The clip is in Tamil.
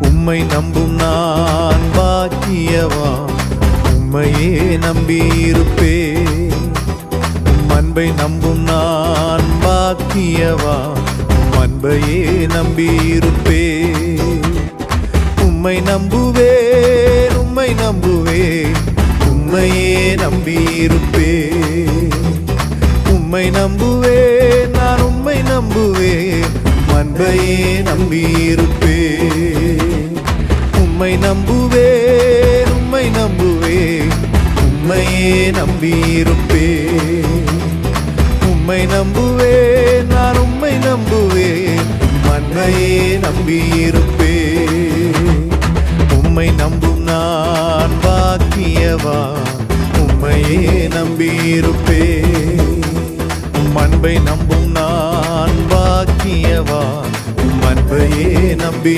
உம்மை நம்பும் நான் பாக்கியவா? உம்மையே நம்பியிருப்பே உம் அன்பை நம்பும் நான் பாக்கியவா? உம் அன்பையே நம்பியிருப்பே உம்மை நம்புவேன் உம்மை நம்புவேன். உம்மையே நம்பியிருப்பேன். உம்மை நம்புவேன் நான் உம்மை நம்புவேன். அன்பையே நம்பியிருப்பேன். உம்மை நம்புவேன் உம்மை நம்புவேன். உம்மையே நம்பியிருப்பேன். உம்மை நம்புவேன் நான் உம்மை நம்புவேன். அன்பையே நம்பியிருப்பேன். உம்மை நம்பும் நான் பாக்கியவா? உம்மையே நம்பியிருப்பேன். உம் அன்பை நம்பும் நான் நம்பி